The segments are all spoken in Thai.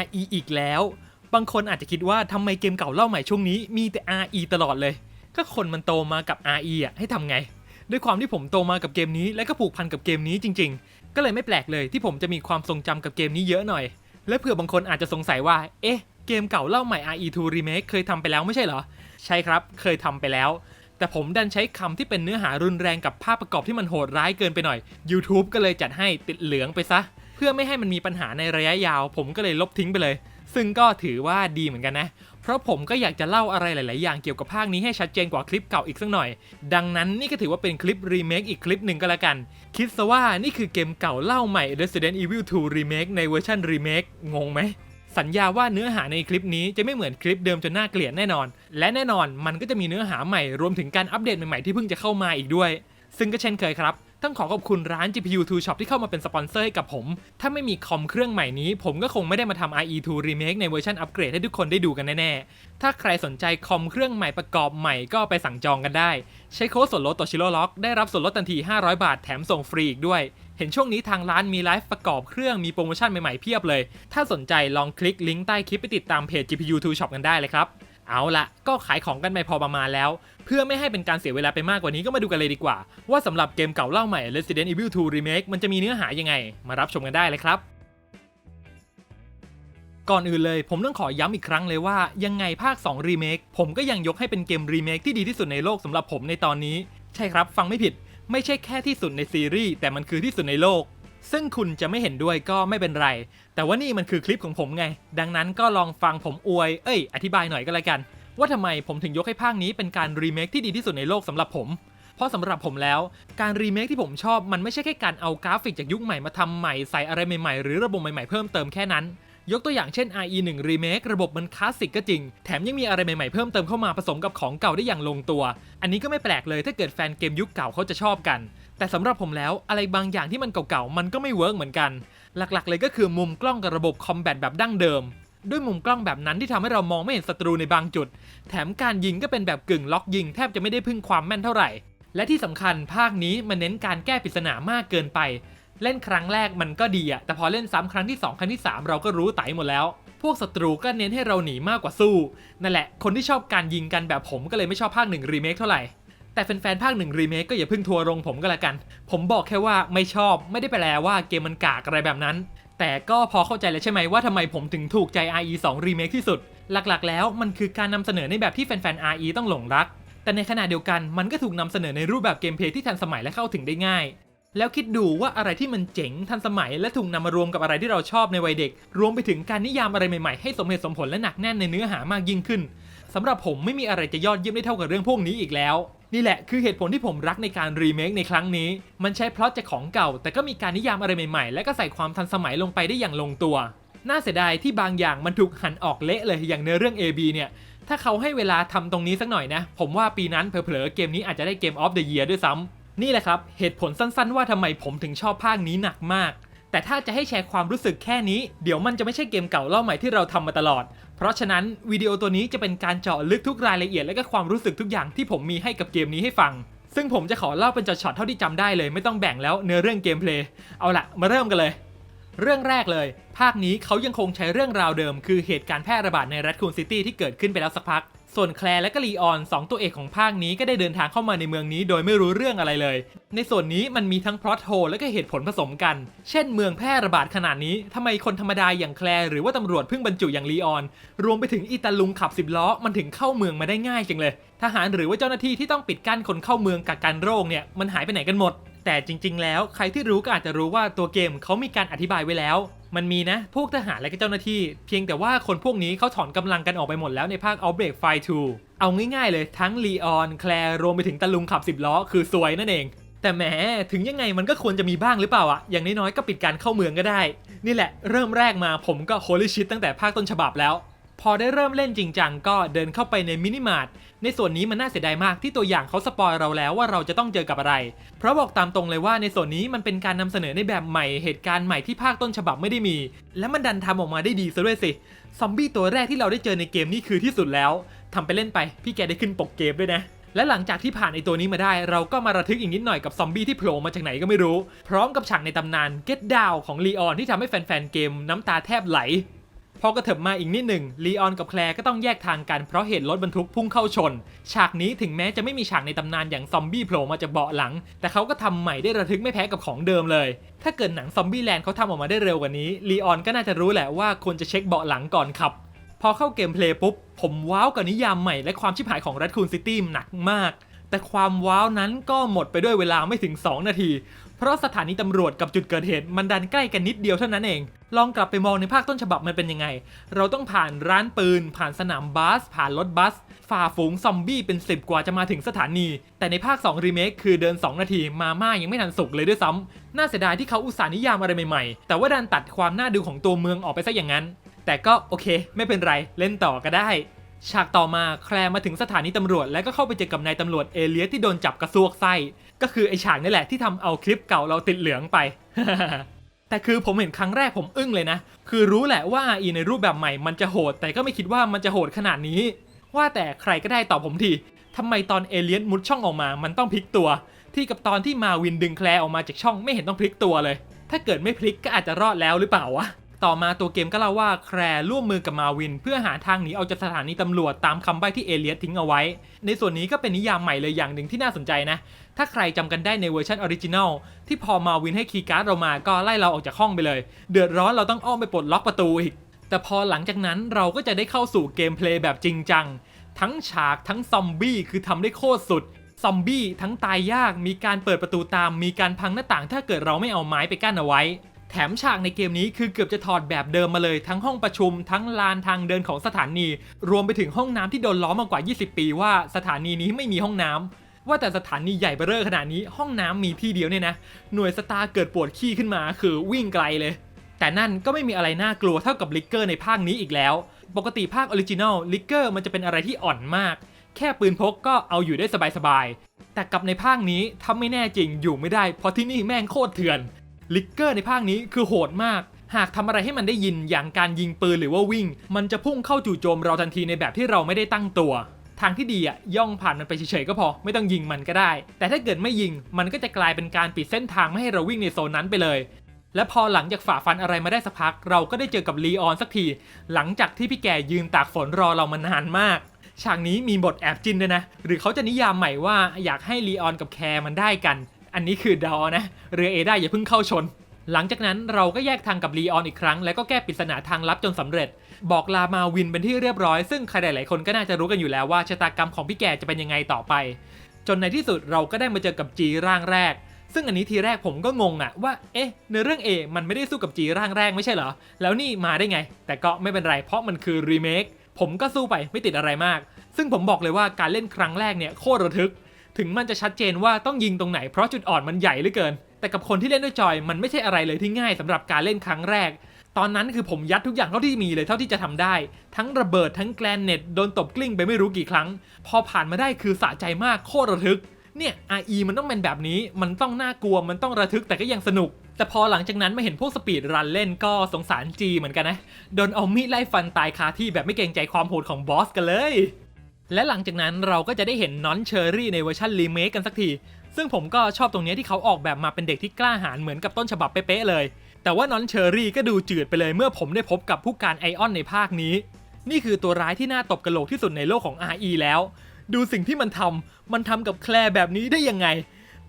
RE อีกแล้ว บางคนอาจจะคิดว่าทำไมเกมเก่าเล่าใหม่ช่วงนี้มีแต่ RE ตลอดเลย ก็คนมันโตมากับ RE อะให้ทำไง ด้วยความที่ผมโตมากับเกมนี้และก็ผูกพันกับเกมนี้จริง ๆ ก็เลยไม่แปลกเลยที่ผมจะมีความทรงจำกับเกมนี้เยอะหน่อย และเผื่อบางคนอาจจะสงสัยว่า เอ๊ะ เกมเก่าเล่าใหม่ RE2 Remake เคยทำไปแล้วไม่ใช่เหรอ ใช่ครับ เคยทำไปแล้วแต่ผมดันใช้คำที่เป็นเนื้อหารุนแรงกับภาพประกอบที่มันโหดร้ายเกินไปหน่อย YouTube ก็เลยจัดให้ติดเหลืองไปซะ เพื่อไม่ให้มันมีปัญหาในระยะยาว ผมก็เลยลบทิ้งไปเลย ซึ่งก็ถือว่าดีเหมือนกันนะ เพราะผมก็อยากจะเล่าอะไรหลาย ๆ อย่างเกี่ยวกับภาคนี้ให้ชัดเจนกว่าคลิปเก่าอีกสักหน่อย ดังนั้นนี่ก็ถือว่าเป็นคลิปรีเมคอีกคลิปหนึ่งก็แล้วกัน คิดซะว่านี่คือเกมเก่าเล่าใหม่ Resident Evil 2 Remake ในเวอร์ชันรีเมคงงไหมสัญญาว่าเนื้อหาในคลิปนี้จะไม่เหมือนคลิปเดิมจนน่าเกลียดแน่นอน และแน่นอนมันก็จะมีเนื้อหาใหม่รวมถึงการอัปเดตใหม่ ๆ ที่เพิ่งจะเข้ามาอีกด้วย ซึ่งก็เช่นเคยครับ ต้องขอขอบคุณร้าน GPU 2 Shop ที่เข้ามาเป็นสปอนเซอร์ให้กับผม ถ้าไม่มีคอมเครื่องใหม่นี้ ผมก็คงไม่ได้มาทำ IE2 Remake ในเวอร์ชันอัปเกรดให้ทุกคนได้ดูกันแน่ๆ ถ้าใครสนใจคอมเครื่องใหม่ประกอบใหม่ก็ไปสั่งจองกันได้ ใช้โค้ดส่วนลดต่อชิโร่ล็อกได้รับส่วนลดทันที 500 บาทแถมส่งฟรีอีกด้วย เห็นช่วงนี้ทางร้านมีไลฟ์ประกอบเครื่องมีโปรโมชั่นใหม่ๆเพียบเลย ถ้าสนใจลองคลิกลิงก์ใต้คลิปไปติดตามเพจ GPU 2 Shop กันได้เลยครับ เอาละก็ขายของกันไปพอประมาณแล้ว เพื่อไม่ให้เป็นการเสียเวลาไปมากกว่านี้ก็มาดูกันเลยดีกว่า ว่าสำหรับเกมเก่าเล่าใหม่ Resident Evil 2 Remake มันจะมีเนื้อหายังไง มารับชมกันได้เลยครับก่อนอื่นเลยผมต้องขอย้ำอีกครั้งเลยว่ายังไงภาค2 Remake ผมก็ยังยกให้เป็นเกม Remake ที่ดีที่สุดในโลกสำหรับผมในตอนนี้ ใช่ครับฟังไม่ผิด ไม่ใช่แค่ที่สุดในซีรีส์แต่มันคือที่สุดในโลก ซึ่งคุณจะไม่เห็นด้วยก็ไม่เป็นไร แต่ว่านี่มันคือคลิปของผมไง ดังนั้นก็ลองฟังผมอวย เอ้ย อธิบายหน่อยก็แล้วกัน ว่าทำไมผมถึงยกให้ภาคนี้เป็นการรีเมคที่ดีที่สุดในโลกสำหรับผม เพราะสำหรับผมแล้ว การรีเมคที่ผมชอบมันไม่ใช่แค่การเอากราฟิกจากยุคใหม่มาทำใหม่ใส่อะไรใหม่ๆ หรือระบบใหม่ๆเพิ่มเติมแค่นั้นยกตัวอย่างเช่น RE1 Remake ระบบมันคลาสสิกก็จริง แถมยังมีอะไรใหม่ๆเพิ่มเติมเข้ามาผสมกับของเก่าได้อย่างลงตัว อันนี้ก็ไม่แปลกเลยถ้าเกิดแฟนเกมยุคเก่าเขาจะชอบกัน แต่สำหรับผมแล้วอะไรบางอย่างที่มันเก่าๆ มันก็ไม่เวิร์กเหมือนกัน หลักๆ เลยก็คือมุมกล้องกับระบบคอมแบทแบบดั้งเดิม ด้วยมุมกล้องแบบนั้นที่ทำให้เรามองไม่เห็นศัตรูในบางจุด แถมการยิงก็เป็นแบบกึ่งล็อกยิงแทบจะไม่ได้พึ่งความแม่นเท่าไหร่ และที่สำคัญภาคนี้มันเน้นการแก้ปริศนามากเกินไป เล่นครั้งแรกมันก็ดีอะแต่พอเล่นซ้ำครั้งที่ 2 ครั้งที่ 3 เราก็รู้ไตหมดแล้ว พวกศัตรูก็เน้นให้เราหนีมากกว่าสู้นั่นแหละคนที่ชอบการยิงกันแบบผมก็เลยไม่ชอบภาคหนึ่งรีเมคเท่าไหร่ แต่แฟนๆภาคหนึ่งรีเมคก็อย่าเพิ่งทัวร์ลงผมก็แล้วกัน ผมบอกแค่ว่าไม่ชอบไม่ได้ไปแปลว่าเกมมันกากอะไรแบบนั้น แต่ก็พอเข้าใจแล้วใช่ไหมว่าทำไมผมถึงถูกใจ RE 2 Remake ที่สุด หลักๆ แล้วมันคือการนำเสนอในแบบที่แฟนๆ RE ต้องหลงรัก แต่ในขณะเดียวกันมันก็ถูกนำเสนอในรูปแบบเกมเพลย์ที่ทันสมัยและเข้าถึงได้ง่าย แล้วคิดดูว่าอะไรที่มันเจ๋งทันสมัยและถูกนำมารวมกับอะไรที่เราชอบในวัยเด็ก รวมไปถึงการนิยามอะไรใหม่ๆ ให้สมเหตุสมผลและหนักแน่นในเนื้อหามากยิ่งขึ้นสำหรับผมไม่มีอะไรจะยอดเยี่ยมได้เท่ากับเรื่องพวกนี้อีกแล้ว นี่แหละคือเหตุผลที่ผมรักในการรีเมคในครั้งนี้ มันใช้พล็อตจากของเก่า แต่ก็มีการนิยามอะไรใหม่ๆ และก็ใส่ความทันสมัยลงไปได้อย่างลงตัว น่าเสียดายที่บางอย่างมันถูกหั่นออกเละเลยอย่างเนื้อเรื่อง AB เนี่ยถ้าเขาให้เวลาทำตรงนี้สักหน่อยนะ ผมว่าปีนั้นเผลอๆเกมนี้อาจจะได้เกมออฟเดอะเยียร์ด้วยซ้ำนี่แหละครับ เหตุผลสั้นๆ ว่าทำไมผมถึงชอบภาคนี้หนักมาก แต่ถ้าจะให้แชร์ความรู้สึกแค่นี้ เดี๋ยวมันจะไม่ใช่เกมเก่าเล่าใหม่ที่เราทำมาตลอด เพราะฉะนั้นวิดีโอตัวนี้จะเป็นการเจาะลึกทุกรายละเอียดและก็ความรู้สึกทุกอย่างที่ผมมีให้กับเกมนี้ให้ฟัง ซึ่งผมจะขอเล่าเป็นช็อตๆเท่าที่จำได้เลย ไม่ต้องแบ่งแล้วเนื้อเรื่องเกมเพลย์เอาละมาเริ่มกันเลย เรื่องแรกเลย ภาคนี้เขายังคงใช้เรื่องราวเดิม คือเหตุการณ์แพร่ระบาดในรัฐคูนซิตี้ที่เกิดขึ้นไปแล้วสักพัก ส่วนแคลร์และก็ลีออนสองตัวเอกของภาคนี้ก็ได้เดินทางเข้ามาในเมืองนี้ โดยไม่รู้เรื่องอะไรเลย ในส่วนนี้มันมีทั้งพล็อตโฮและก็เหตุผลผสมกัน เช่น เมืองแพร่ระบาดขนาดนี้ทำไมคนธรรมดาอย่างแคลร์หรือว่าตำรวจเพิ่งบรรจุอย่างลีออน รวมไปถึงอีตาลุงขับสิบล้อมันถึงเข้าเมืองมาได้ง่ายจังเลย ทหารหรือว่าเจ้าหน้าที่ที่ต้องปิดกั้นคนเข้าเมืองกักกันโรคเนี่ยมันหายไปไหนกันหมด แต่จริง ๆ แล้วใครที่รู้ก็อาจจะรู้ว่าตัวเกมเขามีการอธิบายไว้แล้ว มันมีนะ พวกทหารและก็เจ้าหน้าที่ เพียงแต่ว่าคนพวกนี้เขาถอนกำลังกันออกไปหมดแล้วในภาค Outbreak File 2 เอาง่ายๆเลยทั้งลีออนแคลร์รวมไปถึงตะลุงขับ10ล้อคือซวยนั่นเอง แต่แหมถึงยังไงมันก็ควรจะมีบ้างหรือเปล่าอะอย่างน้อยๆก็ปิดการเข้าเมืองก็ได้ นี่แหละเริ่มแรกมาผมก็โฮลิชิตตั้งแต่ภาคต้นฉบับแล้ว พอได้เริ่มเล่นจริงจังก็เดินเข้าไปในมินิมาร์ทในส่วนนี้มันน่าเสียดายมากที่ตัวอย่างเขาสปอยเราแล้วว่าเราจะต้องเจอกับอะไร เพราะบอกตามตรงเลยว่าในส่วนนี้มันเป็นการนำเสนอในแบบใหม่เหตุการณ์ใหม่ที่ภาคต้นฉบับไม่ได้มี และมันดันทำออกมาได้ดีซะด้วยสิซอมบี้ตัวแรกที่เราได้เจอในเกมนี่คือที่สุดแล้วทำไปเล่นไปพี่แกได้ขึ้นปกเกมด้วยนะและหลังจากที่ผ่านไอตัวนี้มาได้ เราก็มาระทึกอีกนิดหน่อยกับซอมบี้ที่โผล่มาจากไหนก็ไม่รู้ พร้อมกับฉากในตำนาน Get Down ของลีออนที่ทำให้แฟนๆเกมน้ำตาแทบไหล พอกระเถิบมาอีกนิดหนึ่งลีออนกับแคลร์ก็ต้องแยกทางกันเพราะเหตุรถบรรทุกพุ่งเข้าชน ฉากนี้ถึงแม้จะไม่มีฉากในตำนานอย่างซอมบี้โผล่มาจากเบาะหลัง แต่เขาก็ทำใหม่ได้ระทึกไม่แพ้กับของเดิมเลย ถ้าเกิดหนังซอมบี้แลนด์เขาทำออกมาได้เร็วกว่านี้ลีออนก็น่าจะรู้แหละว่าควรจะเช็คเบาะหลังก่อนขับ พอเข้าเกมเพลย์ปุ๊บผมว้าวกับนิยามใหม่และความชิบหายของ Red Coon City หนักมากแต่ความว้าวนั้นก็หมดไปด้วยเวลาไม่ถึง 2 นาที เพราะสถานีตำรวจกับจุดเกิดเหตุมันดันใกล้กันนิดเดียวเท่านั้นเอง ลองกลับไปมองในภาคต้นฉบับมันเป็นยังไง เราต้องผ่านร้านปืน ผ่านสนามบาส ผ่านรถบัส ฝ่าฝูงซอมบี้เป็น 10 กว่าจะมาถึงสถานี แต่ในภาค 2 รีเมคคือเดิน 2 นาทีมาม่ายังไม่ทันสุกเลยด้วยซ้ำน่าเสียดายที่เขาอุตส่าห์นิยามอะไรใหม่ๆ แต่ว่าดันตัดความน่าดูของตัวเมืองออกไปซะอย่างนั้น แต่ก็โอเค ไม่เป็นไรเล่นต่อก็ได้ ฉากต่อมาแคลร์มาถึงสถานีตำรวจ แล้วก็เข้าไปเจอกับนายตำรวจเอเลียสที่โดนจับกระซวกไส้ ก็คือไอฉากนี่แหละที่ทำเอาคลิปเก่าเราติดเหลืองไป แต่คือผมเห็นครั้งแรกผมอึ้งเลยนะ คือรู้แหละว่า RE ในรูปแบบใหม่มันจะโหด แต่ก็ไม่คิดว่ามันจะโหดขนาดนี้ ว่าแต่ใครก็ได้ตอบผมทีทำไมตอนเอเลียนมุดช่องออกมา มันต้องพลิกตัว ที่กับตอนที่มาวินดึงแคลร์ออกมาจากช่องไม่เห็นต้องพลิกตัวเลย ถ้าเกิดไม่พลิกก็อาจจะรอดแล้วหรือเปล่าวะ ต่อมาตัวเกมก็เล่าว่าแคร์ร่วมมือกับมาวิน เพื่อหาทางหนีออกจากสถานีตำรวจตามคำใบ้ที่เอเลียสทิ้งเอาไว้ ในส่วนนี้ก็เป็นนิยามใหม่เลยอย่างหนึ่งที่น่าสนใจนะ ถ้าใครจำกันได้ในเวอร์ชันออริจินัลที่พอมาวินให้คีย์การ์ดเรามาก็ไล่เราออกจากห้องไปเลย เดือดร้อนเราต้องอ้อมไปปลดล็อกประตูอีก แต่พอหลังจากนั้นเราก็จะได้เข้าสู่เกมเพลย์แบบจริงจังทั้งฉากทั้งซอมบี้คือทำได้โคตรสุดซอมบี้ทั้งตายยากมีการเปิดประตูตามมีการพังหน้าต่างถ้าเกิดเราไม่เอาไม้ไปกั้นเอาไว้ แถมฉากในเกมนี้คือเกือบจะถอดแบบเดิมมาเลยทั้งห้องประชุมทั้งลานทางเดินของสถานี รวมไปถึงห้องน้ำที่โดนล้อมมากว่า 20 ปีว่าสถานีนี้ไม่มีห้องน้ำว่าแต่สถานีใหญ่เบ้อเร่อขนาดนี้ห้องน้ำมีที่เดียวเนี่ยนะ หน่วยสตาร์เกิดปวดขี้ขึ้นมาคือวิ่งไกลเลย แต่นั่นก็ไม่มีอะไรน่ากลัวเท่ากับลิกเกอร์ในภาคนี้อีกแล้ว ปกติภาคออริจินอลลิกเกอร์มันจะเป็นอะไรที่อ่อนมาก แค่ปืนพกก็เอาอยู่ได้สบายๆแต่กับในภาคนี้ถ้าไม่แน่จริงอยู่ไม่ได้เพราะที่นี่แม่งโคตรเถื่อน ลิกเกอร์ในภาคนี้คือโหดมาก หากทำอะไรให้มันได้ยินอย่างการยิงปืนหรือว่าวิ่ง มันจะพุ่งเข้าจู่โจมเราทันทีในแบบที่เราไม่ได้ตั้งตัว ทางที่ดีอะย่องผ่านมันไปเฉยๆก็พอ ไม่ต้องยิงมันก็ได้ แต่ถ้าเกิดไม่ยิงมันก็จะกลายเป็นการปิดเส้นทางไม่ให้เราวิ่งในโซนนั้นไปเลยและพอหลังจากฝ่าฟันอะไรมาได้สักพัก เราก็ได้เจอกับลีออนสักที หลังจากที่พี่แกยืนตากฝนรอเรามานานมาก ฉากนี้มีบทแอบจินด้วยนะ หรือเขาจะนิยามใหม่ว่าอยากให้ลีออนกับแคร์มันได้กัน อันนี้คือเดานะ เรือเอได้อย่าเพิ่งเข้าชน หลังจากนั้นเราก็แยกทางกับลีออนอีกครั้ง แล้วก็แก้ปริศนาทางลับจนสำเร็จ บอกลามาวินเป็นที่เรียบร้อย ซึ่งใครหลายๆคนก็น่าจะรู้กันอยู่แล้วว่าชะตากรรมของพี่แกจะเป็นยังไงต่อไป จนในที่สุดเราก็ได้มาเจอกับจีร่างแรกซึ่งอันนี้ทีแรกผมก็งงอะว่า เอ๊ะ ในเรื่อง A มันไม่ได้สู้กับจีร่างแรกไม่ใช่เหรอ แล้วนี่มาได้ไง แต่ก็ไม่เป็นไร เพราะมันคือรีเมค ผมก็สู้ไปไม่ติดอะไรมาก ซึ่งผมบอกเลยว่าการเล่นครั้งแรกเนี่ยโคตรระทึก ถึงมันจะชัดเจนว่าต้องยิงตรงไหนเพราะจุดอ่อนมันใหญ่เหลือเกิน แต่กับคนที่เล่นด้วยจอยมันไม่ใช่อะไรเลยที่ง่ายสำหรับการเล่นครั้งแรก ตอนนั้นคือผมยัดทุกอย่างเท่าที่มีเลยเท่าที่จะทำได้ ทั้งระเบิดทั้งแกลนเน็ตโดนตบกลิ้งไปไม่รู้กี่ครั้ง พอผ่านมาได้คือสะใจมากโคตรระทึกเนี่ย RE มันต้องเป็นแบบนี้ มันต้องน่ากลัว มันต้องระทึกแต่ก็ยังสนุก แต่พอหลังจากนั้นมาเห็นพวกสปีดรันเล่นก็สงสารจีเหมือนกันนะ โดนเอามีดไล่ฟันตายคาที่แบบไม่เกรงใจความโหดของบอสกันเลย และหลังจากนั้นเราก็จะได้เห็นน้อนเชอรี่ในเวอร์ชันรีเมคกันสักที ซึ่งผมก็ชอบตรงนี้ที่เขาออกแบบมาเป็นเด็กที่กล้าหาญเหมือนกับต้นฉบับเป๊ะเลย แต่ว่าน้อนเชอรี่ก็ดูจืดไปเลยเมื่อผมได้พบกับผู้การไอออนในภาคนี้ นี่คือตัวร้ายที่น่าตบกระโหลกที่สุดในโลกของ RE แล้ว ดูสิ่งที่มันทำมันทำกับแคลร์แบบนี้ได้ยังไง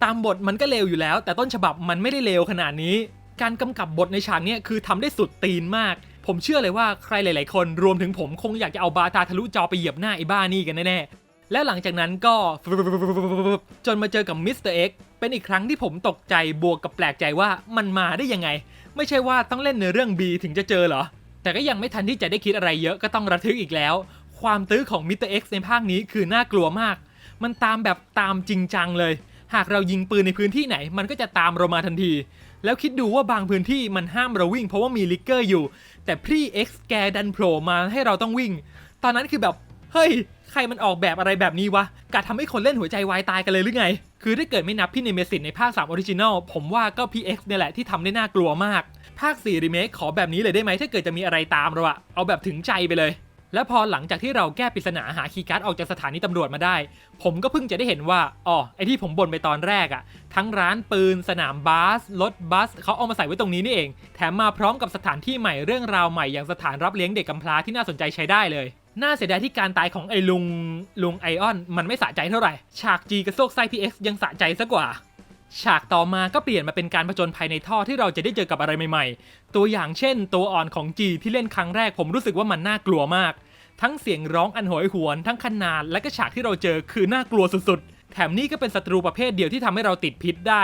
ตามบทมันก็เลวอยู่แล้ว แต่ต้นฉบับมันไม่ได้เลวขนาดนี้ การกำกับบทในฉากนี้คือทำได้สุดตีนมาก ผมเชื่อเลยว่าใครหลาย ๆ คนรวมถึงผมคงอยากจะเอาบาตาทะลุจอไปเหยียบหน้าไอ้บ้านี่กันแน่ๆแล้วหลังจากนั้นก็จนมาเจอกับมิสเตอร์เอ็กเป็นอีกครั้งที่ผมตกใจบวกกับแปลกใจว่ามันมาได้ยังไง ไม่ใช่ว่าต้องเล่นในเรื่อง B ถึงจะเจอเหรอ แต่ก็ยังไม่ทันที่จะได้คิดอะไรเยอะก็ต้องระทึกอีกแล้ว ความตื้อของมิสเตอร์เอ็กในภาคนี้คือน่ากลัวมาก มันตามแบบตามจริงจังเลย หากเรายิงปืนในพื้นที่ไหน มันก็จะตามเรามาทันที แล้วคิดดูว่าบางพื้นที่มันห้ามเราวิ่งเพราะว่ามีลิกเกอร์อยู่ แต่พรี่ X แกดันโผล่มาให้เราต้องวิ่ง ตอนนั้นคือแบบเฮ้ย ใครมันออกแบบอะไรแบบนี้วะกะทำให้คนเล่นหัวใจวายตายกันเลยหรือไง คือถ้าเกิดไม่นับพี่เนเมซินในภาค 3 ออริจินอลผมว่าก็ PX เนี่ยแหละที่ทำได้น่ากลัวมาก ภาค 4 รีเมคขอแบบนี้เลยได้ไหมถ้าเกิดจะมีอะไรตามเราอะเอาแบบถึงใจไปเลย และพอหลังจากที่เราแก้ปริศนาหาคีย์การ์ดออกจากสถานีตำรวจมาได้ ผมก็เพิ่งจะได้เห็นว่าอ๋อไอที่ผมบ่นไปตอนแรกอะทั้งร้านปืน สนามบาสรถบัสเขาเอามาใส่ไว้ตรงนี้นี่เอง แถมมาพร้อมกับสถานที่ใหม่เรื่องราวใหม่อย่างสถานรับเลี้ยงเด็กกำพร้าที่น่าสนใจใช้ได้เลยน่าเสียดายที่การตายของไอ้ลุงลุงไอออน มันไม่สะใจเท่าไหร่ ฉากจีกระโซกไส้พีเอ็กซ์ยังสะใจซะกว่า ฉากต่อมาก็เปลี่ยนมาเป็นการผจญภัยในท่อที่เราจะได้เจอกับอะไรใหม่ๆ ตัวอย่างเช่น ตัวอ่อนของจีที่เล่นครั้งแรกผมรู้สึกว่ามันน่ากลัวมาก ทั้งเสียงร้องอันโหยหวน ทั้งขนาดและก็ฉากที่เราเจอคือน่ากลัวสุดๆ แถมนี่ก็เป็นศัตรูประเภทเดียวที่ทำให้เราติดพิษได้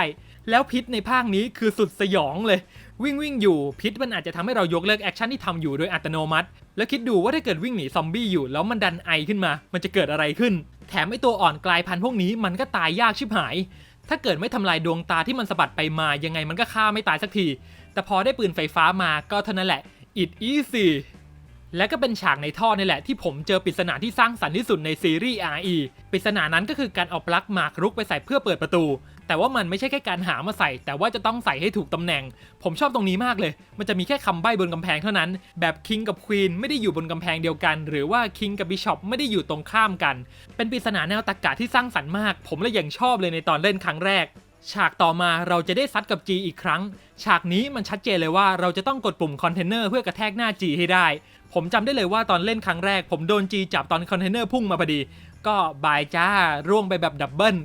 แล้วพิษในภาคนี้คือสุดสยองเลย วิ่งวิ่งอยู่พิษมันอาจจะทำให้เรายกเลิกแอคชั่นที่ทำอยู่โดยอัตโนมัติ แล้วคิดดูว่าถ้าเกิดวิ่งหนีซอมบี้อยู่แล้วมันดันไอขึ้นมา มันจะเกิดอะไรขึ้น แถมไอตัวอ่อนกลายพันธุ์พวกนี้มันก็ตายยากชิบหาย ถ้าเกิดไม่ทำลายดวงตาที่มันสะบัดไปมายังไงมันก็ฆ่าไม่ตายสักที แต่พอได้ปืนไฟฟ้ามาก็เท่านั้นแหละ it easy และก็เป็นฉากในท่อนี่แหละที่ผมเจอปริศนาที่สร้างสรรค์ที่สุดในซีรีส์ RE ปริศนานั้นก็คือการเอาปลั๊กหมากรุกไปใส่เพื่อเปิดประตู แต่ว่ามันไม่ใช่แค่การหามาใส่ แต่ว่าจะต้องใส่ให้ถูกตำแหน่ง ผมชอบตรงนี้มากเลย มันจะมีแค่คำใบ้บนกำแพงเท่านั้น แบบคิงกับควีนไม่ได้อยู่บนกำแพงเดียวกัน หรือว่าคิงกับบิชอปไม่ได้อยู่ตรงข้ามกัน เป็นปริศนาแนวตรรกะที่สร้างสรรค์มาก ผมเลยยังชอบเลยในตอนเล่นครั้งแรกฉากต่อมาเราจะได้ซัดกับ G อีกครั้ง ฉากนี้มันชัดเจนเลยว่าเราจะต้องกดปุ่มคอนเทนเนอร์เพื่อกระแทกหน้า G ให้ได้ ผมจำได้เลยว่าตอนเล่นครั้งแรก ผมโดน G จับตอนคอนเทนเนอร์พุ่งมาพอดี ก็บายจ้าร่วงไปแบบดับเบิล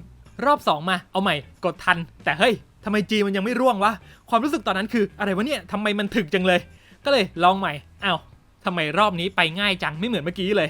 รอบ 2 มา เอาใหม่ กดทัน แต่เฮ้ยทำไม G มันยังไม่ร่วงวะ ความรู้สึกตอนนั้นคืออะไรวะเนี่ยทำไมมันถึกจังเลย ก็เลยลองใหม่อ้าวทำไมรอบนี้ไปง่ายจังไม่เหมือนเมื่อกี้เลย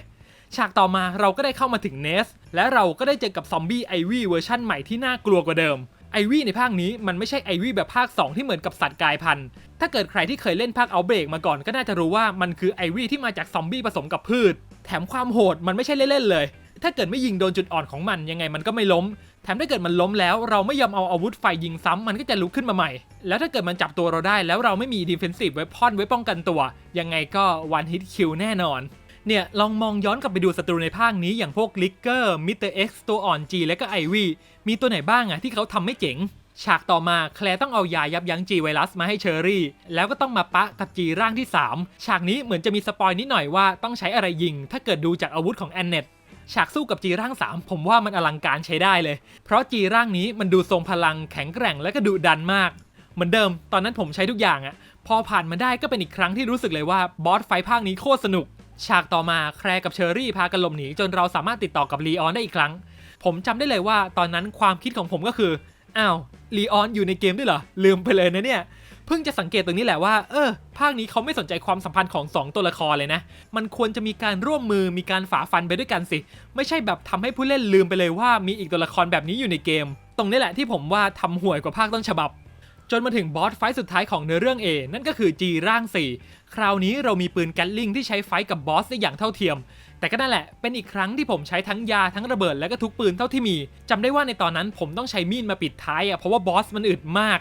ฉากต่อมาเราก็ได้เข้ามาถึงเนส และเราก็ได้เจอกับซอมบี้ไอวี่เวอร์ชั่นใหม่ที่น่ากลัวกว่าเดิมไอวี่ในภาคนี้มันไม่ใช่ไอวี่แบบภาค 2 ที่เหมือนกับสัตว์กายพันธุ์ ถ้าเกิดใครที่เคยเล่นภาคเอาเบรกมาก่อนก็น่าจะรู้ว่ามันคือไอวี่ที่มาจากซอมบี้ผสมกับพืช แถมความโหดมันไม่ใช่เล่นๆเลย ถ้าเกิดไม่ยิงโดนจุดอ่อนของมันยังไงมันก็ไม่ล้ม แถมถ้าเกิดมันล้มแล้วเราไม่ยอมเอาอาวุธไฟยิงซ้ำมันก็จะลุกขึ้นมาใหม่ แล้วถ้าเกิดมันจับตัวเราได้แล้วเราไม่มี defensive weapon ไว้ป้องกันตัว ยังไงก็ one hit kill แน่นอน เนี่ยลองมองย้อนกลับไปดูศัตรูในภาคนี้อย่างพวกลิกเกอร์มิสเตอร์เอ็กซ์ตัวอ่อนจีและก็ไอวี่มีตัวไหนบ้างอะที่เขาทำไม่เจ๋ง ฉากต่อมาแคลร์ต้องเอายายับยั้งจีไวรัสมาให้เชอรี่ แล้วก็ต้องมาปะกับจีร่างที่ 3 ฉากนี้เหมือนจะมีสปอยนิดหน่อยว่าต้องใช้อะไรยิง ถ้าเกิดดูจากอาวุธของแอนเนต ฉากสู้กับจีร่าง 3 ผมว่ามันอลังการใช้ได้เลย เพราะจีร่างนี้มันดูทรงพลังแข็งแกร่งและก็ดุดันมาก เหมือนเดิม ตอนนั้นผมใช้ทุกอย่างอะพอผ่านมาได้ก็เป็นอีกครั้งที่รู้สึกเลยว่าบอสไฟภาคนี้โคตรสนุก ฉากต่อมาแคร์กับเชอรี่พากันหลบหนีจนเราสามารถติดต่อกับลีออนได้อีกครั้ง ผมจำได้เลยว่าตอนนั้นความคิดของผมก็คืออ้าวลีออนอยู่ในเกมด้วยเหรอลืมไปเลยนะเนี่ย เพิ่งจะสังเกตตรงนี้แหละว่า เออ ภาคนี้เขาไม่สนใจความสัมพันธ์ของ 2 ตัวละครเลยนะ มันควรจะมีการร่วมมือมีการฝ่าฟันไปด้วยกันสิ ไม่ใช่แบบทำให้ผู้เล่นลืมไปเลยว่ามีอีกตัวละครแบบนี้อยู่ในเกม ตรงนี้แหละที่ผมว่าทำห่วยกว่าภาคต้นฉบับ จนมาถึงบอสไฟสุดท้ายของเนื้อเรื่อง A นั่นก็คือ G ร่าง 4 คราวนี้เรามีปืนแกลลิงที่ใช้ไฟกับบอสได้อย่างเท่าเทียมแต่ก็นั่นแหละ เป็นอีกครั้งที่ผมใช้ทั้งยาทั้งระเบิดและก็ทุกปืนเท่าที่มีจำได้ว่าในตอนนั้นผมต้องใช้มีดมาปิดท้ายอะเพราะว่าบอสมันอึดมาก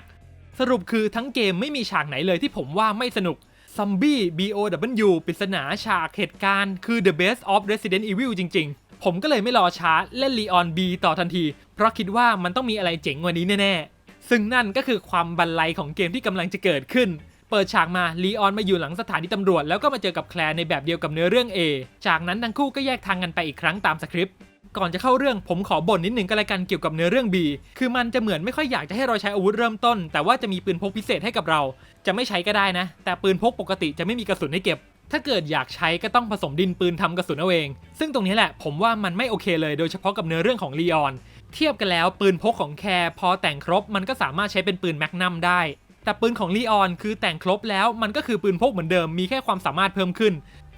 สรุปคือทั้งเกมไม่มีฉากไหนเลยที่ผมว่าไม่สนุกซอมบี้ BOW ปริศนาฉากเหตุการณ์คือ The Best of Resident Evil จริง ๆ ผมก็เลยไม่รอช้าเล่น Leon B ต่อทันที เพราะคิดว่ามันต้องมีอะไรเจ๋งกว่านี้แน่ๆ ซึ่งนั่นก็คือความบันไลของเกมที่กำลังจะเกิดขึ้น เปิดฉากมาลีออนมาอยู่หลังสถานีตำรวจ แล้วก็มาเจอกับแคลร์ในแบบเดียวกับเนื้อเรื่อง A จากนั้นทั้งคู่ก็แยกทางกันไปอีกครั้งตามสคริปต์ ก่อนจะเข้าเรื่องผมขอบ่นนิดหนึ่งก็แล้วกันเกี่ยวกับเนื้อเรื่อง B คือมันจะเหมือนไม่ค่อยอยากจะให้เราใช้อาวุธเริ่มต้น แต่ว่าจะมีปืนพกพิเศษให้กับเรา จะไม่ใช้ก็ได้นะ แต่ปืนพกปกติจะไม่มีกระสุนให้เก็บ ถ้าเกิดอยากใช้ก็ต้องผสมดินปืนทำกระสุนเอาเอง ซึ่งตรงนี้แหละผมว่ามันไม่โอเคเลยโดยเฉพาะกับเนื้อเรื่องของลีออน เทียบกันแล้วปืนพกของแคร์พอแต่งครบมันก็สามารถใช้เป็นปืนแมกนัมได้แต่ปืนของลีออนคือแต่งครบแล้วมันก็คือปืนพกเหมือนเดิมมีแค่ความสามารถเพิ่มขึ้น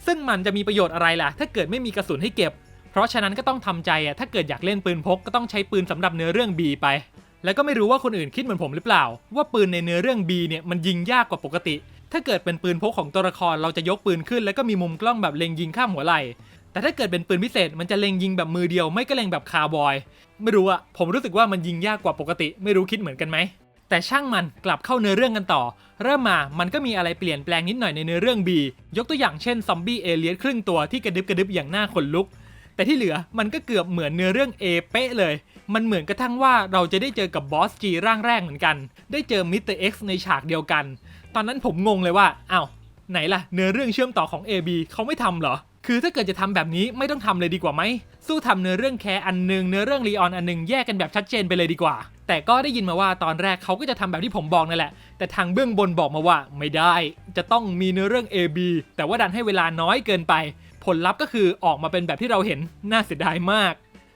ซึ่งมันจะมีประโยชน์อะไรล่ะ ถ้าเกิดไม่มีกระสุนให้เก็บ เพราะฉะนั้นก็ต้องทำใจอะถ้าเกิดอยากเล่นปืนพกก็ต้องใช้ปืนสำหรับเนื้อเรื่อง B ไป แล้วก็ไม่รู้ว่าคนอื่นคิดเหมือนผมหรือเปล่า ว่าปืนในเนื้อเรื่อง B เนี่ยมันยิงยากกว่าปกติ ถ้าเกิดเป็นปืนพกของตัวละครเราจะยกปืนขึ้น แล้วก็มีมุมกล้องแบบเล็งยิงข้ามหัวไหล่แต่ถ้าเกิดเป็นปืนพิเศษมันจะเล็งยิงแบบมือเดียวไม่ก็เล็งแบบคาร์บอย ไม่รู้อะผมรู้สึกว่ามันยิงยากกว่าปกติ ไม่รู้คิดเหมือนกันไหมแต่ช่างมันกลับเข้าเนื้อเรื่องกันต่อ เริ่มมามันก็มีอะไรเปลี่ยนแปลงนิดหน่อยในเนื้อเรื่อง B ยกตัวอย่างเช่นซอมบี้เอเลียนครึ่งตัวที่กระดึบกระดึบอย่างหน้าขนลุก แต่ที่เหลือมันก็เกือบเหมือนเนื้อเรื่อง A เป๊ะเลย มันเหมือนกระทั่งว่าเราจะได้เจอกับบอส G ร่างแรกเหมือนกัน ได้เจอมิสเตอร์ X ในฉากเดียวกัน ตอนนั้นผมงงเลยว่าอ้าวไหนล่ะเนื้อเรื่องเชื่อมต่อของ AB เขาไม่ทำเหรอ คือถ้าเกิดจะทำแบบนี้ไม่ต้องทำเลยดีกว่าไหม สู้ทำเนื้อเรื่องแคร์อันหนึงเนื้อเรื่องลีออนอันหนึงแยกกันแบบชัดเจนไปเลยดีกว่า แต่ก็ได้ยินมาว่าตอนแรกเขาก็จะทำแบบที่ผมบอกนั่นแหละ แต่ทางเบื้องบนบอกมาว่าไม่ได้ จะต้องมีเนื้อเรื่อง A B แต่ว่าดันให้เวลาน้อยเกินไป ผลลัพธ์ก็คือออกมาเป็นแบบที่เราเห็นน่าเสียดายมาก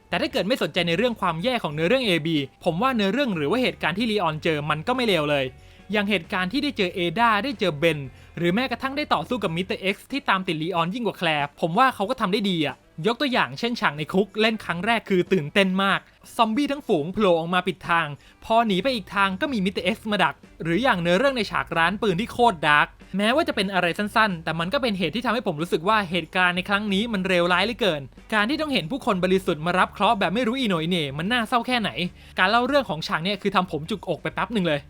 แต่ถ้าเกิดไม่สนใจในเรื่องความแย่ของเนื้อเรื่อง AB ผมว่าเนื้อเรื่องหรือว่าเหตุการณ์ที่ลีออนเจอมันก็ไม่เลวเลย อย่างเหตุการณ์ที่ได้เจอเอดาได้เจอเบน หรือแม้กระทั่งได้ต่อสู้กับมิสเตอร์เอ็กซ์ที่ตามติดลีออนยิ่งกว่าแคลร์ผมว่าเขาก็ทำได้ดีอะยกตัวอย่างเช่นฉากในคุกเล่นครั้งแรกคือตื่นเต้นมาก ซอมบี้ทั้งฝูงโผล่ออกมาปิดทาง พอหนีไปอีกทางก็มีมิสเตอร์เอ็กซ์มาดัก หรืออย่างเนื้อเรื่องในฉากร้านปืนที่โคตรดาร์กแม้ว่าจะเป็นอะไรสั้นๆ แต่มันก็เป็นเหตุที่ทำให้ผมรู้สึกว่าเหตุการณ์ในครั้งนี้มันเร็วร้ายเหลือเกิน การที่ต้องเห็นผู้คนบริสุทธิ์มารับเคราะห์แบบไม่รู้อีโหนยเน่มันน่าเศร้าแค่ไหน การเล่าเรื่องของฉากเนี่ยคือทำผมจุกอกไปแป๊บหนึ่งเลย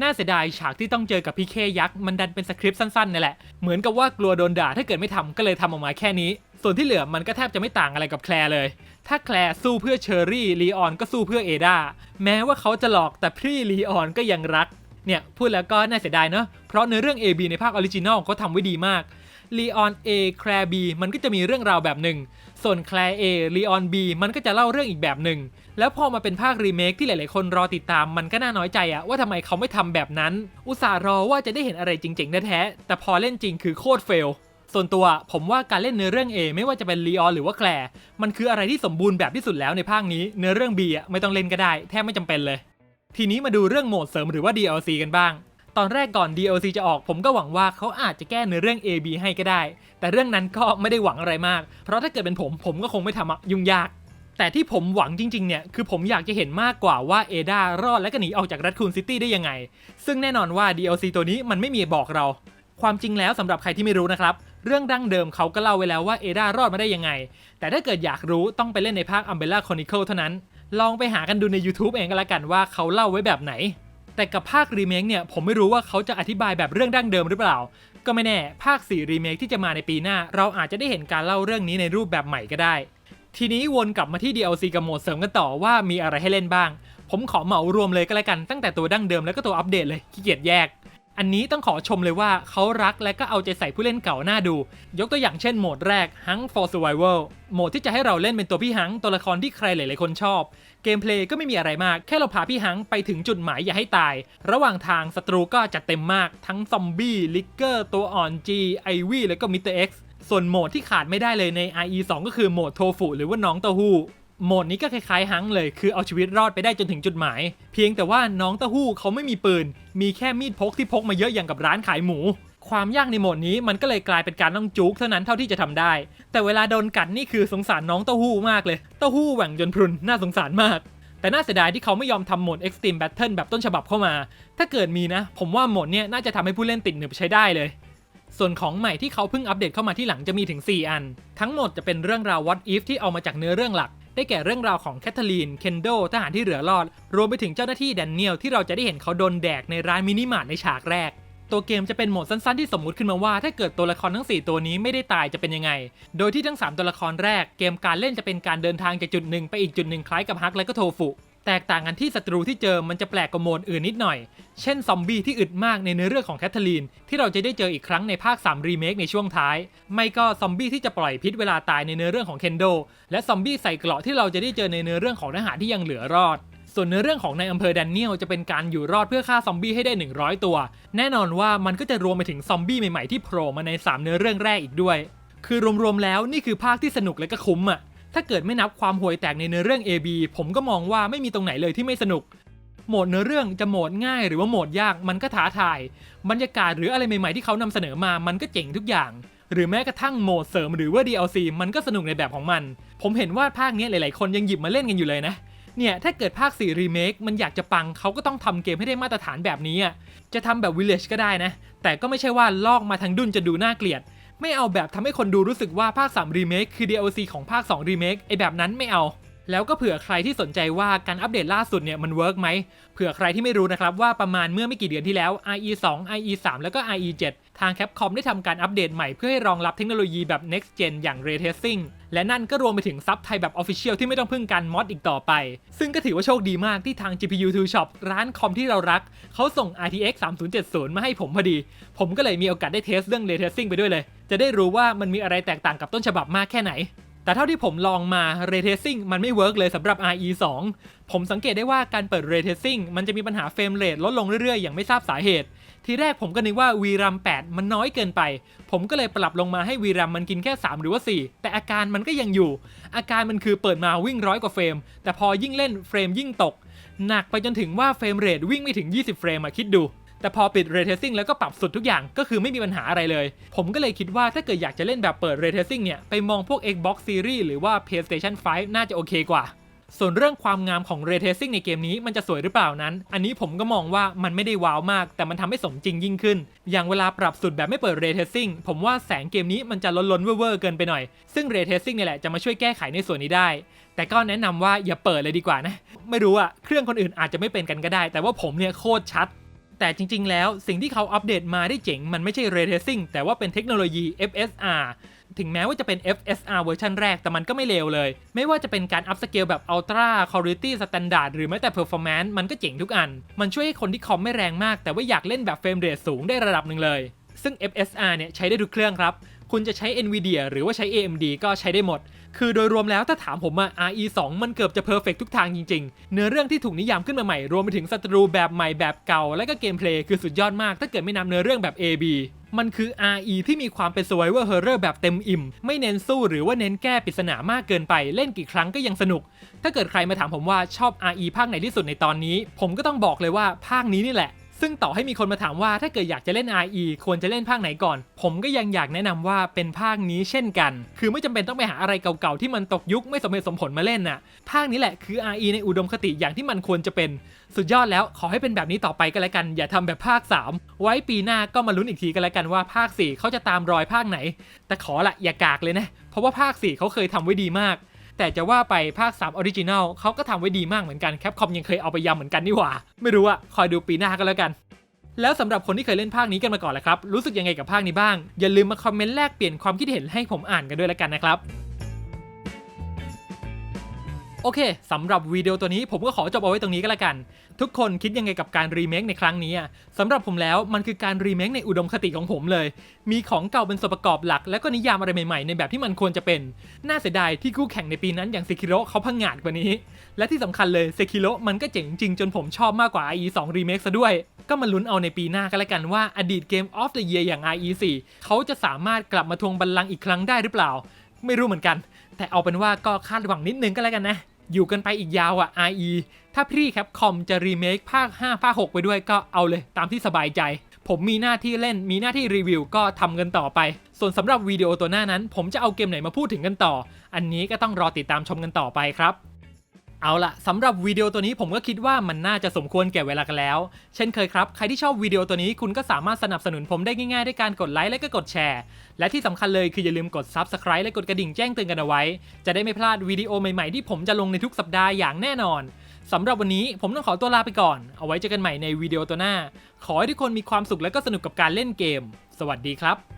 น่าเสียดายฉากที่ต้องเจอกับพี่เคยักษ์มันดันเป็นสคริปต์สั้นๆนี่แหละ เหมือนกับว่ากลัวโดนด่าถ้าเกิดไม่ทำก็เลยทำออกมาแค่นี้ ส่วนที่เหลือมันก็แทบจะไม่ต่างอะไรกับแคลร์เลย ถ้าแคลร์สู้เพื่อเชอรี่ลีออนก็สู้เพื่อเอดาแม้ว่าเขาจะหลอกแต่พี่ลีออนก็ยังรัก เนี่ยพูดแล้วก็น่าเสียดายเนาะ เพราะเนื้อเรื่อง AB ในภาคออริจินอลเขาทำไว้ดีมากลีออน A แคลร์ B มันก็จะมีเรื่องราวแบบหนึ่ง ส่วนแคลร์ A ลีออน B มันก็จะเล่าเรื่องอีกแบบหนึ่ง แล้วพอมาเป็นภาครีเมคที่หลาย ๆ คนรอติดตามมันก็น่าน้อยใจอะว่าทำไมเขาไม่ทำแบบนั้น อุตส่าห์รอว่าจะได้เห็นอะไรจริง ๆ แท้ๆแต่พอเล่นจริงคือโคตรเฟลส่วนตัวผมว่าการเล่นเนื้อเรื่อง A ไม่ว่าจะเป็นลีออนหรือว่าแคลมันคืออะไรที่สมบูรณ์แบบที่สุดแล้วในภาคนี้เนื้อเรื่อง B อะไม่ต้องเล่นก็ได้ แทบไม่จำเป็นเลย ทีนี้มาดูเรื่องโหมดเสริมหรือว่า DLC กันบ้าง ตอนแรกก่อน DLC จะออก ผมก็หวังว่าเขาอาจจะแก้เนื้อเรื่อง AB ให้ก็ได้ แต่เรื่องนั้นก็ไม่ได้หวังอะไรมาก เพราะถ้าเกิดเป็นผมผมก็คงไม่ทำยุ่งยาก แต่ที่ผมหวังจริง ๆ เนี่ย คือผมอยากจะเห็นมากกว่าว่าเอดารอดและก็หนีออกจากรัดคูนซิตี้ได้ยังไง ซึ่งแน่นอนว่า DLC ตัวนี้มันไม่มีบอกเรา ความจริงแล้วสำหรับใครที่ไม่รู้นะครับเรื่องดั้งเดิมเขาก็เล่าไว้แล้วว่าเอดารอดมาได้ยังไง แต่ถ้าเกิดอยากรู้ต้องไปเล่นในภาค Umbrella Chronicle เท่านั้น ลองไปหากันดูใน YouTube เองก็แล้วกันว่าเขาเล่าไว้แบบไหน แต่กับภาครีเมคเนี่ยผมไม่รู้ว่าเขาจะอธิบายแบบเรื่องดั้งเดิมหรือเปล่า ก็ไม่แน่ภาค 4 รีเมคที่จะมาในปีหน้า เราอาจจะได้เห็นการเล่าเรื่องนี้ในรูปแบบใหม่ก็ได้ ทีนี้วนกลับมาที่ DLC กับโหมดเสริมกันต่อว่ามีอะไรให้เล่นบ้าง ผมขอเหมารวมเลยก็แล้วกันตั้งแต่ตัวดั้งเดิมแล้วก็ตัวอัปเดตเลยขี้เกียจแยกอันนี้ต้องขอชมเลยว่าเขารักและก็เอาใจใส่ผู้เล่นเก่าหน้าดู ยกตัวอย่างเช่นโหมดแรก Hunt for Survival โหมดที่จะให้เราเล่นเป็นตัวพี่ฮังตัวละครที่ใครหลายๆคนชอบ กมเพลย์ก็ไม่มีอะไรมาก แค่เราพาพี่ฮังไปถึงจุดหมายอย่าให้ตาย ระหว่างทางศัตรูก็จัดเต็มมากทั้งซอมบี้ลิกเกอร์ตัวอ่อนจีไอวี่แล้วก็มิสเตอร์เอ็กซ์ส่วนโหมดที่ขาดไม่ได้เลยใน IE 2 ก็คือโหมดโทฟุหรือว่าน้องเต้าหู้โหมดนี้ก็คล้ายๆฮังเลย คือเอาชีวิตรอดไปได้จนถึงจุดหมาย เพียงแต่ว่าน้องเต้าหู้เขาไม่มีปืน มีแค่มีดพกที่พกมาเยอะอย่างกับร้านขายหมู ความยากในโหมดนี้มันก็เลยกลายเป็นการต้องจุกเท่านั้นเท่าที่จะทำได้ แต่เวลาโดนกัดนี่คือสงสารน้องเต้าหู้มากเลย เต้าหู้แหว่งจนพรุนน่าสงสารมาก แต่น่าเสียดายที่เขาไม่ยอมทำโหมด Extreme Battle แบบต้นฉบับเข้ามา ถ้าเกิดมีนะ ผมว่าโหมดเนี้ยน่าจะทำให้ผู้เล่นติดหนึบใช้ได้เลยส่วนของใหม่ที่เขาเพิ่งอัปเดตเข้ามาที่หลังจะมีถึง 4 อัน ทั้งหมดจะเป็นเรื่องราว What If ที่เอามาจากเนื้อเรื่องหลัก ได้แก่เรื่องราวของแคทเธอรีน เคนโดทหารที่เหลือรอด รวมไปถึงเจ้าหน้าที่แดเนียลที่เราจะได้เห็นเขาโดนแดกในร้านมินิมาร์ทในฉากแรก ตัวเกมจะเป็นโหมดสั้นๆที่สมมุติขึ้นมาว่า ถ้าเกิดตัวละครทั้ง 4 ตัวนี้ไม่ได้ตายจะเป็นยังไง โดยที่ทั้ง 3 ตัวละครแรกเกมการเล่นจะเป็นการเดินทางจากจุดหนึ่งไปอีกจุดหนึ่งคล้ายกับฮักและก็โทฟุแตกต่างกันที่ศัตรูที่เจอมันจะแปลกกว่าโหมดอื่นนิดหน่อย เช่นซอมบี้ที่อึดมากในเนื้อเรื่องของแคทเธอรีน ที่เราจะได้เจออีกครั้งในภาค 3 รีเมคในช่วงท้าย ไม่ก็ซอมบี้ที่จะปล่อยพิษเวลาตายในเนื้อเรื่องของเคนโดและซอมบี้ใส่เกราะที่เราจะได้เจอในเนื้อเรื่องของทหารที่ยังเหลือรอด ส่วนเนื้อเรื่องของในอำเภอแดนเนียลจะเป็นการอยู่รอดเพื่อฆ่าซอมบี้ให้ได้ 100 ตัว แน่นอนว่ามันก็จะรวมไปถึงซอมบี้ใหม่ๆที่โผล่มาใน 3 เนื้อเรื่องแรกอีกด้วย คือรวมๆแล้วนี่คือภาคที่สนุกและก็คุ้มอะถ้าเกิดไม่นับความห่วยแตกในเนื้อเรื่อง AB ผมก็มองว่าไม่มีตรงไหนเลยที่ไม่สนุกโหมดเนื้อเรื่องจะโหมดง่ายหรือว่าโหมดยากมันก็ท้าทาย บรรยากาศหรืออะไรใหม่ๆที่เขานำเสนอมามันก็เจ๋งทุกอย่าง หรือแม้กระทั่งโหมดเสริมหรือว่า DLC มันก็สนุกในแบบของมัน ผมเห็นว่าภาคนี้หลายๆ คนยังหยิบมาเล่นกันอยู่เลยนะ เนี่ยถ้าเกิดภาค 4 รีเมค มันอยากจะปังเขาก็ต้องทำเกมให้ได้มาตรฐานแบบนี้อะ จะทำแบบ Village ก็ได้นะ แต่ก็ไม่ใช่ว่าลอกมาทางดุนจะดูน่าเกลียด ไม่เอาแบบทำให้คนดูรู้สึกว่าภาค 3 รีเมค คือ DLC ของภาค 2 รีเมค ไอแบบนั้นไม่เอา แล้วก็เผื่อใครที่สนใจว่าการอัปเดตล่าสุดเนี่ยมันเวิร์กไหม เผื่อใครที่ไม่รู้นะครับว่าประมาณเมื่อไม่กี่เดือนที่แล้ว IE 2 IE 3แล้วก็ IE 7ทาง Capcom ได้ทำการอัปเดตใหม่เพื่อให้รองรับเทคโนโลยีแบบ next gen อย่าง Ray Tracing และนั่นก็รวมไปถึงซับไทยแบบออฟฟิเชียลที่ไม่ต้องพึ่งการมอดอีกต่อไป ซึ่งก็ถือว่าโชคดีมากที่ทาง GPU 2 Shop ร้านคอมที่เรารัก เขาส่ง RTX 3070 มาให้ผมพอดี ผมก็เลยมีโอกาสได้เทสเรื่อง Ray Tracing ไปด้วยเลย จะได้รู้ว่ามันมีอะไรแตกต่างกับต้นฉบับมากแค่ไหน แต่เท่าที่ผมลองมา Ray Tracing มันไม่เวิร์กเลยสำหรับ RE 2 ผมสังเกตได้ว่าการเปิด Ray Tracing มันจะมีปัญหาเฟรมเรทลดลงเรื่อยๆ อย่างไม่ทราบสาเหตุ ทีแรกผมก็นึกว่า VRAM 8 มันน้อยเกินไป ผมก็เลยปรับลงมาให้ VRAM มันกินแค่ 3 หรือว่า 4 แต่อาการมันก็ยังอยู่ อาการมันคือเปิดมาวิ่งร้อยกว่าเฟรม แต่พอยิ่งเล่นเฟรมยิ่งตก หนักไปจนถึงว่าเฟรมเรทวิ่งไม่ถึง 20 เฟรมอะคิดดู แต่พอปิด Ray Tracing แล้วก็ปรับสุดทุกอย่างก็คือไม่มีปัญหาอะไรเลย ผมก็เลยคิดว่าถ้าเกิดอยากจะเล่นแบบเปิด Ray Tracing เนี่ย ไปมองพวก Xbox Series หรือว่า PlayStation 5 น่าจะโอเคกว่า ส่วนเรื่องความงามของ Ray Tracing ในเกมนี้มันจะสวยหรือเปล่านั้น อันนี้ผมก็มองว่ามันไม่ได้ว้าวมาก แต่มันทำให้สมจริงยิ่งขึ้น อย่างเวลาปรับสุดแบบไม่เปิด Ray Tracing ผมว่าแสงเกมนี้มันจะล้นๆเว่อร์เกินไปหน่อย ซึ่ง Ray Tracing เนี่ยแหละจะมาช่วยแก้ไขในส่วนนี้ได้แต่ก็แนะนำว่าอย่าเปิดเลยดีกว่านะ ไม่รู้อะเครื่องคนอื่นอาจจะไม่เป็นกันก็ได้ แต่ว่าผมเนี่ยโคตรชัด แต่จริง ๆ แล้วสิ่งที่เขาอัปเดตมาได้เจ๋ง มันไม่ใช่ Ray Tracing แต่ว่าเป็นเทคโนโลยี FSR ถึงแม้ว่าจะเป็น FSR เวอร์ชันแรกแต่มันก็ไม่เลวเลย ไม่ว่าจะเป็นการอัพสเกลแบบ Ultra Quality Standard หรือแม้แต่ Performance มันก็เจ๋งทุกอัน มันช่วยให้คนที่คอมไม่แรงมาก แต่ว่าอยากเล่นแบบเฟรมเรทสูงได้ระดับหนึ่งเลย ซึ่ง FSR เนี่ยใช้ได้ทุกเครื่องครับ คุณจะใช้ Nvidia หรือว่าใช้ AMD ก็ใช้ได้หมด คือโดยรวมแล้วถ้าถามผมอะ RE 2 มันเกือบจะเพอร์เฟกทุกทางจริงๆ เนื้อเรื่องที่ถูกนิยามขึ้นมาใหม่ รวมไปถึงศัตรูแบบใหม่แบบเก่า และก็เกมเพลย์คือสุดยอดมาก ถ้าเกิดไม่นำเนื้อเรื่องแบบ AB มันคือ RE ที่มีความเป็น survival horror แบบเต็มอิ่ม ไม่เน้นสู้หรือว่าเน้นแก้ปริศนามากเกินไป เล่นกี่ครั้งก็ยังสนุก ถ้าเกิดใครมาถามผมว่าชอบ RE ภาคไหนที่สุดในตอนนี้ ผมก็ต้องบอกเลยว่าภาคนี้นี่แหละ ซึ่งต่อให้มีคนมาถามว่าถ้าเกิดอยากจะเล่น RE ควรจะเล่นภาคไหนก่อน ผมก็ยังอยากแนะนำว่าเป็นภาคนี้เช่นกัน คือไม่จำเป็นต้องไปหาอะไรเก่าๆที่มันตกยุคไม่สมเหตุสมผลมาเล่นน่ะ ภาคนี้แหละคือ RE ในอุดมคติอย่างที่มันควรจะเป็น สุดยอดแล้วขอให้เป็นแบบนี้ต่อไปก็แล้วกัน อย่าทำแบบภาค 3 ไว้ปีหน้าก็มาลุ้นอีกทีก็แล้วกันว่าภาค 4 เขาจะตามรอยภาคไหน แต่ขอละอย่ากากเลยนะ เพราะว่าภาค 4 เขาเคยทำไว้ดีมาก แต่จะว่าไปภาค 3 ออริจินัลเขาก็ทำไว้ดีมากเหมือนกันแคปคอมยังเคยเอาไปยำเหมือนกันนี่หว่า ไม่รู้อะคอยดูปีหน้าก็แล้วกัน แล้วสำหรับคนที่เคยเล่นภาคนี้กันมาก่อนแล้วครับ รู้สึกยังไงกับภาคนี้บ้าง อย่าลืมมาคอมเมนต์แลกเปลี่ยนความคิดเห็นให้ผมอ่านกันด้วยแล้วกันนะครับ โอเคสำหรับวิดีโอตัวนี้ผมก็ขอจบเอาไว้ตรงนี้ก็แล้วกัน ทุกคนคิดยังไงกับการรีเมคในครั้งนี้อะสำหรับผมแล้วมันคือการรีเมคในอุดมคติของผมเลย มีของเก่าเป็นส่วนประกอบหลัก แล้วก็นิยามอะไรใหม่ๆ ในแบบที่มันควรจะเป็น น่าเสียดายที่คู่แข่งในปีนั้นอย่างเซคิโร่เขาพังงาดกว่านี้ และที่สำคัญเลยเซคิโร่มันก็เจ๋งจริงจนผมชอบมากกว่า IE 2 Remake ซะด้วย ก็มาลุ้นเอาในปีหน้ากันแล้วกันว่าอดีตเกม of the year อย่าง IE 4 เขาจะสามารถกลับมาทวงบัลลังก์อีกครั้งได้หรือเปล่า ไม่รู้เหมือนกัน แต่เอาเป็นว่าก็คาดหวังนิดนึงก็แล้วกันนะ อยู่กันไปอีกยาวอะ IE ถ้าพี่แคปคอมจะรีเมคภาค 5 ภาค 6 ไปด้วยก็เอาเลยตามที่สบายใจ ผมมีหน้าที่เล่นมีหน้าที่รีวิวก็ทำกันต่อไป ส่วนสำหรับวิดีโอตัวหน้านั้น ผมจะเอาเกมไหนมาพูดถึงกันต่อ อันนี้ก็ต้องรอติดตามชมกันต่อไปครับ เอาละสำหรับวิดีโอตัวนี้ผมก็คิดว่ามันน่าจะสมควรแก่เวลากันแล้ว เช่นเคยครับ ใครที่ชอบวิดีโอตัวนี้คุณก็สามารถสนับสนุนผมได้ง่ายๆด้วยการกดไลค์และก็กดแชร์ และที่สำคัญเลยคืออย่าลืมกด Subscribe และกดกระดิ่งแจ้งเตือนกันเอาไว้ จะได้ไม่พลาดวิดีโอใหม่ๆที่ผมจะลงในทุกสัปดาห์อย่างแน่นอนสำหรับวันนี้ผมต้องขอตัวลาไปก่อน เอาไว้เจอกันใหม่ในวิดีโอตัวหน้า ขอให้ทุกคนมีความสุขและก็สนุกกับการเล่นเกม สวัสดีครับ